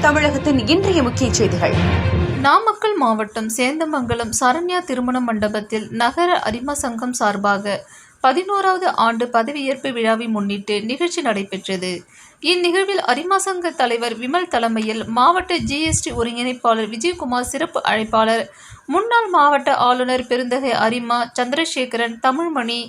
தமிழகத்தின் இன்றைய முக்கிய செய்திகள். நாமக்கல் மாவட்டம் சேந்தமங்கலம் சரண்யா திருமண மண்டபத்தில் நகர அரிமா சங்கம் சார்பாக பதினோராவது ஆண்டு பதவியேற்பு விழாவை முன்னிட்டு நிகழ்ச்சி நடைபெற்றது. இந்நிகழ்வில் அரிமா சங்க தலைவர் விமல் தலைமையில் மாவட்ட ஜிஎஸ்டி ஒருங்கிணைப்பாளர் விஜயகுமார் சிறப்பு அழைப்பாளர் முன்னாள் மாவட்ட ஆளுநர் பெருந்தகை அரிமா சந்திரசேகரன் தமிழ்மணி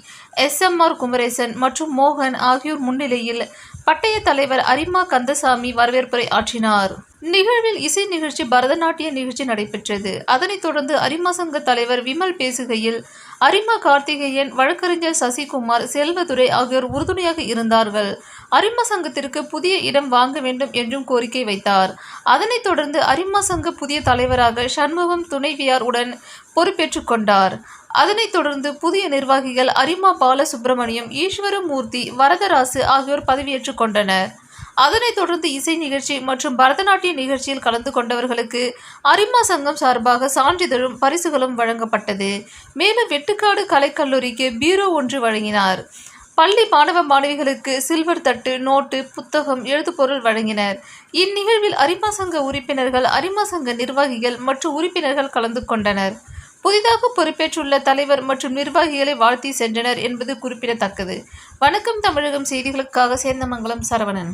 எஸ்எம்ஆர் குமரேசன் மற்றும் மோகன் ஆகியோர் முன்னிலையில் பட்டய தலைவர் அரிமா கந்தசாமி வரவேற்புரை ஆற்றினார். நிகழ்வில் இசை நிகழ்ச்சி பரதநாட்டிய நிகழ்ச்சி நடைபெற்றது. அதனைத் தொடர்ந்து அரிமா சங்க தலைவர் விமல் பேசுகையில் அரிமா கார்த்திகேயன் வழக்கறிஞர் சசிகுமார் செல்வதுரை ஆகியோர் உறுதுணையாக இருந்தார்கள். அரிமா சங்கத்திற்கு புதிய இடம் வாங்க வேண்டும் என்றும் கோரிக்கை வைத்தார். அதனைத் தொடர்ந்து அரிமா சங்க புதிய தலைவராக சண்முகம் துணைவியார் உடன் பொறுப்பேற்றுக் கொண்டார். அதனைத் தொடர்ந்து புதிய நிர்வாகிகள் அரிமா பாலசுப்பிரமணியம் ஈஸ்வரமூர்த்தி வரதராசு ஆகியோர் பதவியேற்றுக் கொண்டனர். அதனைத் தொடர்ந்து இசை நிகழ்ச்சி மற்றும் பரதநாட்டிய நிகழ்ச்சியில் கலந்து கொண்டவர்களுக்கு அரிமா சங்கம் சார்பாக சான்றிதழும் பரிசுகளும் வழங்கப்பட்டது. மேலும் வெட்டுக்காடு கலைக்கல்லூரிக்கு பீரோ ஒன்று வழங்கினார். பள்ளி மாணவ மாணவிகளுக்கு சில்வர் தட்டு நோட்டு புத்தகம் எழுதுபொருள் வழங்கினர். இந்நிகழ்வில் அரிமா சங்க உறுப்பினர்கள் அரிமா சங்க நிர்வாகிகள் மற்றும் உறுப்பினர்கள் கலந்து கொண்டனர். புதிதாக பொறுப்பேற்றுள்ள தலைவர் மற்றும் நிர்வாகிகளை வாழ்த்தி சென்றனர் என்பது குறிப்பிடத்தக்கது. வணக்கம் தமிழகம் செய்திகளுக்காக சேந்தமங்கலம் சரவணன்.